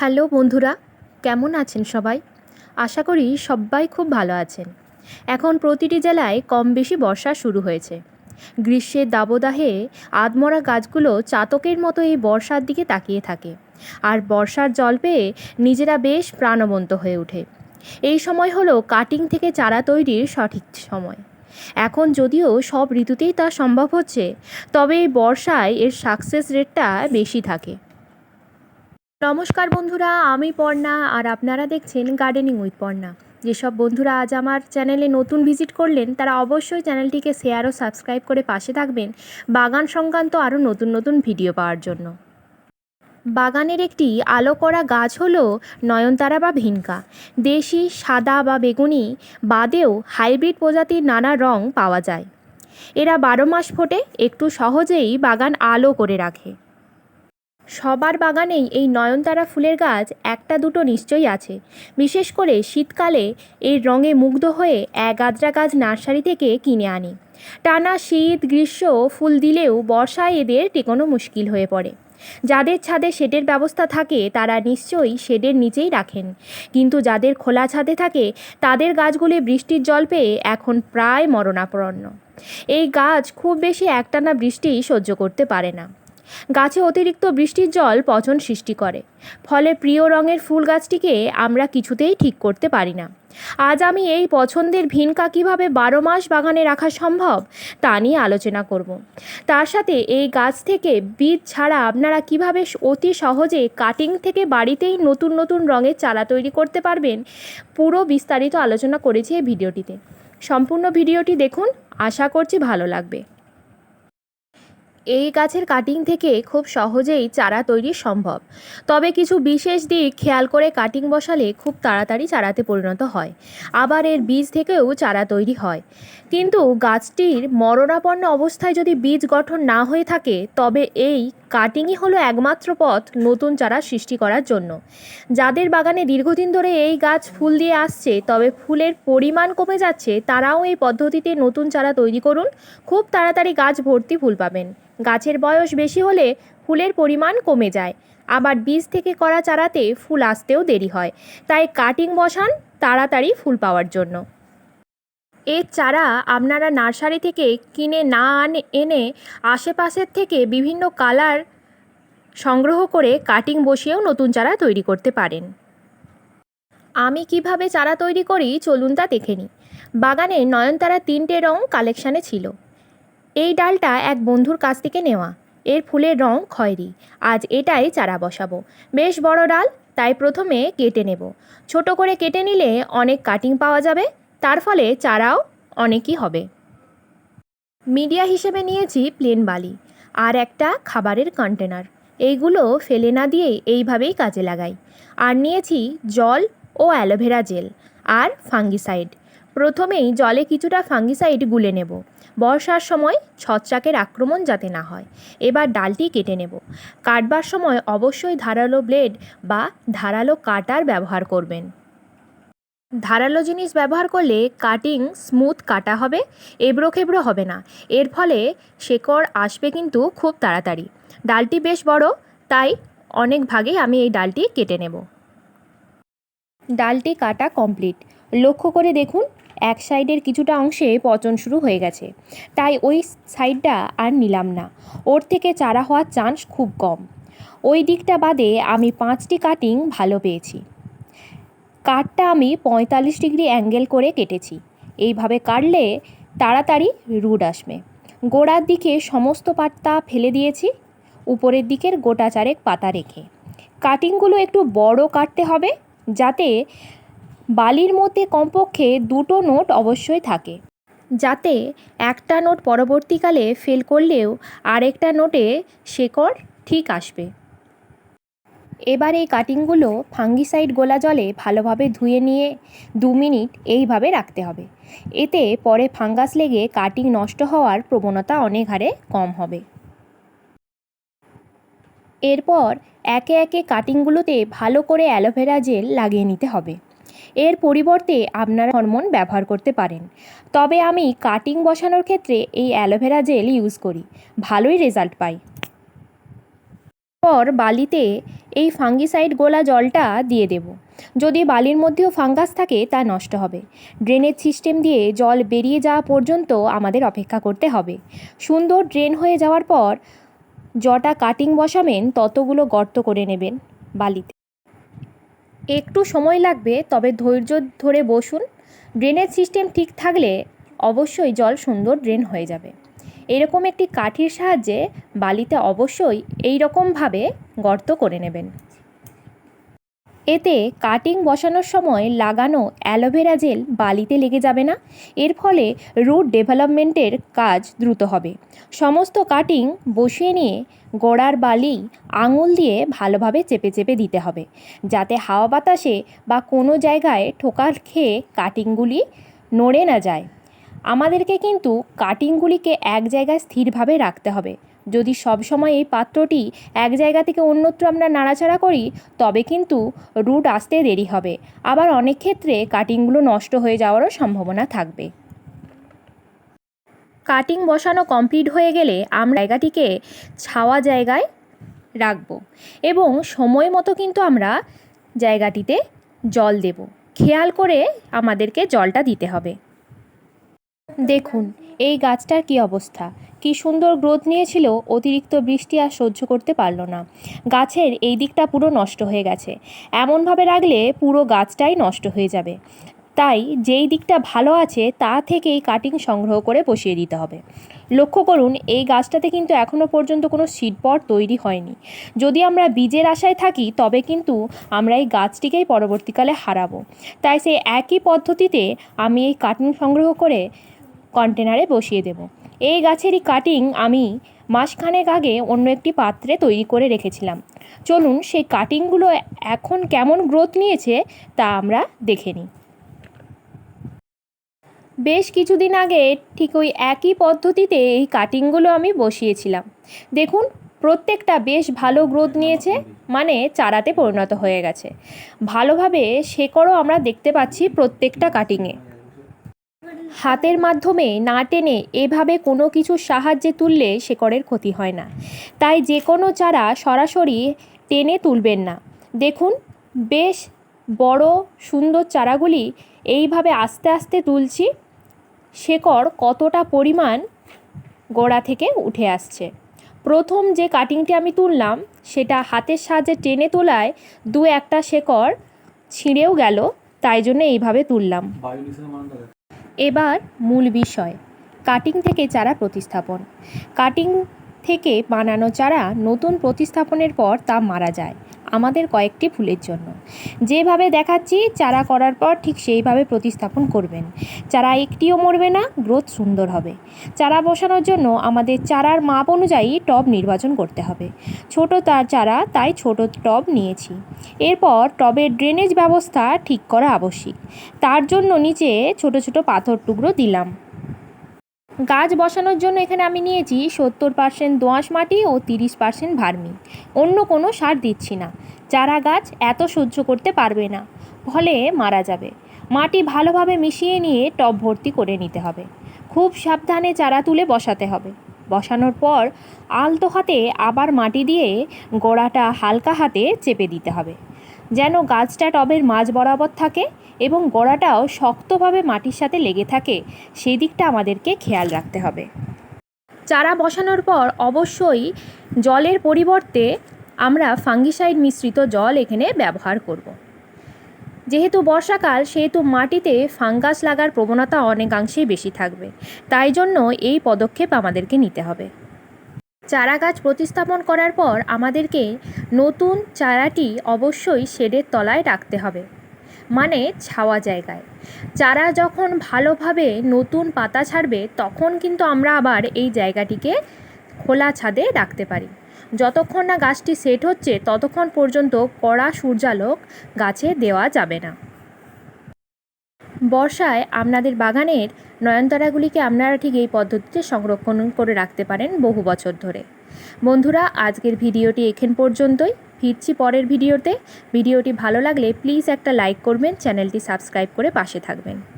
Hello বন্ধুরা, কেমন আছেন সবাই? আশা করি সবাই খুব ভালো আছেন। এখন প্রতিটি জেলায় কম বেশি বর্ষা শুরু হয়েছে। গ্রীষ্মের দাবদাহে আদমরা গাছগুলো চাতকের মতো এই বর্ষার দিকে তাকিয়ে থাকে। আর বর্ষার জল পেয়ে নিজেরা বেশ প্রাণবন্ত হয়ে ওঠে। এই সময় হলো কাটিং থেকে চারা তৈরির সঠিক সময়। এখন যদিও সব ঋতুতেই তা সম্ভব হচ্ছে, তবে বর্ষায় এর সাকসেস রেটটা বেশি থাকে। নমস্কার বন্ধুরা, আমি পর্ণা আর আপনারা দেখছেন গার্ডেনিং উইথ পর্ণা। যেসব বন্ধুরা আজ আমার চ্যানেলে নতুন ভিজিট করলেন, তারা অবশ্যই চ্যানেলটিকে শেয়ার ও সাবস্ক্রাইব করে পাশে থাকবেন বাগান সংক্রান্ত আরও নতুন নতুন ভিডিও পাওয়ার জন্য। বাগানের একটি আলো করা গাছ হলো নয়নতারা বা ভিনকা। দেশি, সাদা বা বেগুনি, বাদেও হাইব্রিড প্রজাতির নানা রং পাওয়া যায়। এরা বারো মাস ফোটে, একটু সহজেই বাগান আলো করে রাখে। সবার বাগানেই এই নয়নতারা ফুলের গাছ একটা দুটো নিশ্চয়ই আছে। বিশেষ করে শীতকালে এর রঙে মুগ্ধ হয়ে এক আদ্রা গাছ নার্সারি থেকে কিনে আনি। টানা শীত, গ্রীষ্ম, ফুল দিলেও বর্ষায় এদের টেকনো মুশকিল হয়ে পড়ে। যাদের ছাদে শেডের ব্যবস্থা থাকে, তারা নিশ্চয়ই শেডের নিচেই রাখেন। কিন্তু যাদের খোলা ছাদে থাকে, তাদের গাছগুলি বৃষ্টির জল পেয়ে এখন প্রায় মরণাপন্ন। এই গাছ খুব বেশি একটানা বৃষ্টি সহ্য করতে পারে না। গাছে অতিরিক্ত বৃষ্টির জল পচন সৃষ্টি করে। ফলে প্রিয় রঙের ফুল গাছটিকে আমরা কিছুতেই ঠিক করতে পারি না। আজ আমি এই পছন্দের ভিনকা কীভাবে বারো মাস বাগানে রাখা সম্ভব, তা নিয়ে আলোচনা করব। তার সাথে এই গাছ থেকে বীজ ছাড়া আপনারা কীভাবে অতি সহজে কাটিং থেকে বাড়িতেই নতুন নতুন রঙের চারা তৈরি করতে পারবেন, পুরো বিস্তারিত আলোচনা করেছি এই ভিডিওটিতে। সম্পূর্ণ ভিডিওটি দেখুন, আশা করছি ভালো লাগবে। এই গাছের কাটিং থেকে খুব সহজেই চারা তৈরি সম্ভব। তবে কিছু বিশেষ দিক খেয়াল করে কাটিং বসালে খুব তাড়াতাড়ি চারাতে পরিণত হয়। আবার এর বীজ থেকেও চারা তৈরি হয়। কিন্তু গাছটির মরণাপন্ন অবস্থায় যদি বীজ গঠন না হয়ে থাকে, তবে এই কাটিংই হলো একমাত্র পথ নতুন চারা সৃষ্টি করার জন্য। যাদের বাগানে দীর্ঘদিন ধরে এই গাছ ফুল দিয়ে আসছে, তবে ফুলের পরিমাণ কমে যাচ্ছে, তারাও এই পদ্ধতিতে নতুন চারা তৈরি করুন। খুব তাড়াতাড়ি গাছ ভর্তি ফুল পাবেন। গাছের বয়স বেশি হলে ফুলের পরিমাণ কমে যায়। আবার বীজ থেকে করা চারাতে ফুল আসতেও দেরি হয়। তাই কাটিং বসান তাড়াতাড়ি ফুল পাওয়ার জন্য। এর চারা আপনারা নার্সারি থেকে কিনে না আনে, এনে আশেপাশের থেকে বিভিন্ন কালার সংগ্রহ করে কাটিং বসিয়েও নতুন চারা তৈরি করতে পারেন। আমি কীভাবে চারা তৈরি করি চলুন তা দেখে নিই। বাগানে নয়নতারা তিনটে রং কালেকশানে ছিল। এই ডালটা এক বন্ধুর কাছ থেকে নেওয়া। এর ফুলের রং খয়েরি। আজ এটাই চারা বসাবো। বেশ বড় ডাল, তাই প্রথমে কেটে নেব। ছোট করে কেটে নিলে অনেক কাটিং পাওয়া যাবে। তার ফলে চারাও অনেকই হবে। মিডিয়া হিসেবে নিয়েছি প্লেন বালি আর একটা খাবারের কন্টেনার। এইগুলো ফেলে না দিয়ে এইভাবেই কাজে লাগাই। আর নিয়েছি জল ও অ্যালোভেরা জেল আর ফাঙ্গিসাইড। প্রথমেই জলে কিছুটা ফাঙ্গিসাইড গুলে নেব। বর্ষার সময় ছত্রাকের আক্রমণ যাতে না হয়, এবার ডালটি কেটে নেব। কাটবার সময় অবশ্যই ধারালো ব্লেড বা ধারালো কাটার ব্যবহার করবেন। ধারালো জিনিস ব্যবহার করলে কাটিং স্মুথ কাটা হবে, এবড়ো খেবড়ো হবে না। এর ফলে শেকড় আসবে কিন্তু খুব তাড়াতাড়ি। ডালটি বেশ বড়, তাই অনেক ভাগেই আমি এই ডালটি কেটে নেব। ডালটি কাটা কমপ্লিট। লক্ষ্য করে দেখুন, এক সাইডের কিছুটা অংশে পচন শুরু হয়ে গেছে। তাই ওই সাইডটা আর নিলাম না। ওর থেকে চারা হওয়ার চান্স খুব কম। ওই দিকটা বাদে আমি পাঁচটি কাটিং ভালো পেয়েছি। কাঠটা আমি পঁয়তাল্লিশ ডিগ্রি অ্যাঙ্গেল করে কেটেছি। এইভাবে কাটলে তাড়াতাড়ি রুট আসবে। গোড়ার দিকে সমস্ত পাতা ফেলে দিয়েছি। উপরের দিকের গোটা চারেক পাতা রেখে। কাটিংগুলো একটু বড় কাটতে হবে, যাতে বালির মধ্যে কমপক্ষে দুটো নোট অবশ্যই থাকে। যাতে একটা নোট পরবর্তীকালে ফেল করলেও আরেকটা নোটে শেকড় ঠিক আসবে। এবার এই কাটিংগুলো ফাঙ্গিসাইড গোলা জলে ভালোভাবে ধুয়ে নিয়ে দু মিনিট এইভাবে রাখতে হবে। এতে পরে ফাঙ্গাস লেগে কাটিং নষ্ট হওয়ার প্রবণতা অনেক হারে কম হবে। এরপর একে একে কাটিংগুলোতে ভালো করে অ্যালোভেরা জেল লাগিয়ে নিতে হবে। এর পরিবর্তে আপনারা হরমোন ব্যবহার করতে পারেন। তবে আমি কাটিং বসানোর ক্ষেত্রে এই অ্যালোভেরা জেল ইউজ করি। ভালোই রেজাল্ট পাই। পর বালিতে এই ফাঙ্গিসাইড গোলা জলটা দিয়ে দেব। যদি বালির মধ্যেও ফাঙ্গাস থাকে, তা নষ্ট হবে। ড্রেনেজ সিস্টেম দিয়ে জল বেরিয়ে যাওয়া পর্যন্ত আমাদের অপেক্ষা করতে হবে। সুন্দর ড্রেন হয়ে যাওয়ার পর জটা কাটিং বসাবেন, ততগুলো গর্ত করে নেবেন বালিতে। একটু সময় লাগবে, তবে ধৈর্য ধরে বসুন। ড্রেনেজ সিস্টেম ঠিক থাকলে অবশ্যই জল সুন্দর ড্রেন হয়ে যাবে। এরকম একটি কাঠির সাহায্যে বালিতে অবশ্যই এই রকমভাবে গর্ত করে নেবেন। এতে কাটিং বসানোর সময় লাগানো অ্যালোভেরা জেল বালিতে লেগে যাবে না। এর ফলে রুট ডেভেলপমেন্টের কাজ দ্রুত হবে। সমস্ত কাটিং বসিয়ে নিয়ে গোড়ার বালি আঙুল দিয়ে ভালোভাবে চেপে চেপে দিতে হবে, যাতে হাওয়া বাতাসে বা কোনো জায়গায় ঠোকার খেয়ে কাটিংগুলি নড়ে না যায়। আমাদেরকে কিন্তু কাটিংগুলিকে এক জায়গায় স্থিরভাবে রাখতে হবে। যদি সবসময় এই পাত্রটি এক জায়গা থেকে অন্যত্র আমরা নাড়াচাড়া করি, তবে কিন্তু রুট আসতে দেরি হবে। আবার অনেক ক্ষেত্রে কাটিংগুলো নষ্ট হয়ে যাওয়ারও সম্ভাবনা থাকবে। কাটিং বসানো কমপ্লিট হয়ে গেলে আমরা জায়গাটিকে ছাওয়া জায়গায় রাখব এবং সময় মতো কিন্তু আমরা জায়গাটিতে জল দেব। খেয়াল করে আমাদেরকে জলটা দিতে হবে। দেখুন, এই গাছটার কি অবস্থা? কি সুন্দর গ্রোথ নিয়েছিল, অতিরিক্ত বৃষ্টি আর সহ্য করতে পারল না। গাছের এই দিকটা পুরো নষ্ট হয়ে গেছে। এমনভাবে রাখলে পুরো গাছটাই নষ্ট হয়ে যাবে। তাই যেই দিকটা ভালো আছে, তা থেকেই কাটিং সংগ্রহ করে বসিয়ে দিতে হবে। লক্ষ্য করুন, এই গাছটাতে কিন্তু এখনও পর্যন্ত কোনো সিডপট তৈরি হয়নি। যদি আমরা বীজের আশায় থাকি, তবে কিন্তু আমরা এই গাছটিকেই পরবর্তীকালে হারাবো। তাই সেই একই পদ্ধতিতে আমি এই কাটিং সংগ্রহ করে কন্টেনারে বসিয়ে দেব। এই গাছেরই কাটিং আমি মাসখানেক আগে অন্য একটি পাত্রে তৈরি করে রেখেছিলাম। চলুন সেই কাটিংগুলো এখন কেমন গ্রোথ নিয়েছে তা আমরা দেখে নিই। বেশ কিছুদিন আগে ঠিক ওই একই পদ্ধতিতে এই কাটিংগুলো আমি বসিয়েছিলাম। দেখুন, প্রত্যেকটা বেশ ভালো গ্রোথ নিয়েছে মানে চারাতে পরিণত হয়ে গেছে। ভালোভাবে শেকড়ও আমরা দেখতে পাচ্ছি প্রত্যেকটা কাটিংয়ে হাতের মাধ্যমে না টেনে এভাবে কোনো কিছুর সাহায্যে তুললে শেকড়ের ক্ষতি হয় না। তাই যে কোনো চারা সরাসরি টেনে তুলবেন না। দেখুন, বেশ বড় সুন্দর চারাগুলি এইভাবে আস্তে আস্তে তুলছি, শেকড় কতটা পরিমাণ গোড়া থেকে উঠে আসছে। প্রথম যে কাটিংটি আমি তুললাম, সেটা হাতের সাহায্যে টেনে তোলায় দু একটা শেকড় ছিঁড়েও গেল, তাই জন্য এইভাবে তুললাম। এবার মূল বিষয় কাটিং থেকে চারা প্রতিস্থাপন। কাটিং থেকে বানানো চারা নতুন প্রতিস্থাপনের পর তা মারা যায়, আমাদের কয়েকটি ফুলের জন্য। যেভাবে দেখাচ্ছি, চারা করার পর ঠিক সেইভাবে প্রতিস্থাপন করবেন। চারা একটিও মরবে না, গ্রোথ সুন্দর হবে। চারা বসানোর জন্য আমাদের চারার মাপ অনুযায়ী টব নির্বাচন করতে হবে। ছোট তার চারা, তাই ছোট টব নিয়েছি। এরপর টবের ড্রেনেজ ব্যবস্থা ঠিক করা আবশ্যিক। তার জন্য নিচে ছোট ছোট পাথর টুকরো দিলাম। গাছ বসানোর জন্য এখানে আমি নিয়েছি সত্তর পার্সেন্ট দোআঁশ মাটি ও তিরিশ পার্সেন্ট ভার্মি। অন্য কোনো সার দিচ্ছি না। চারা গাছ এত সহ্য করতে পারবে না। ফলে মারা যাবে। মাটি ভালোভাবে মিশিয়ে নিয়ে টব ভর্তি করে নিতে হবে। খুব সাবধানে চারা তুলে বসাতে হবে। বসানোর পর আলতো হাতে আবার মাটি দিয়ে গোড়াটা হালকা হাতে চেপে দিতে হবে। যেন গাছটা টবের মাঝ বরাবর থাকে এবং গোড়াটাও শক্তভাবে মাটির সাথে লেগে থাকে। সেই দিকটা আমাদেরকে খেয়াল রাখতে হবে। চারা বসানোর পর অবশ্যই জলের পরিবর্তে আমরা ফাঙ্গিসাইড মিশ্রিত জল এখানে ব্যবহার করব। যেহেতু বর্ষাকাল, সেহেতু মাটিতে ফাঙ্গাস লাগার প্রবণতা অনেকাংশেই বেশি থাকবে। তাই জন্য এই পদক্ষেপ আমাদেরকে নিতে হবে। চারা গাছ প্রতিস্থাপন করার পর আমাদেরকে নতুন চারাটি অবশ্যই শেডের তলায় রাখতে হবে। মানে ছাওয়া জায়গায়। চারা যখন ভালোভাবে নতুন পাতা ছাড়বে, তখন কিন্তু আমরা আবার এই জায়গাটিকে খোলা ছাদে রাখতে পারি। যতক্ষণ না গাছটি সেট হচ্ছে, ততক্ষণ পর্যন্ত কড়া সূর্যালোক গাছে দেওয়া যাবে না। বর্ষায় আপনাদের বাগানের নয়নতারাগুলিকে আপনারা ঠিক এই পদ্ধতিতে সংরক্ষণ করে রাখতে পারেন বহু বছর ধরে। বন্ধুরা, আজকের ভিডিওটি এখান পর্যন্তই। ফিরছি পরের ভিডিওতে। ভিডিওটি ভালো লাগলে প্লিজ একটা লাইক করবেন, চ্যানেলটি সাবস্ক্রাইব করে পাশে থাকবেন।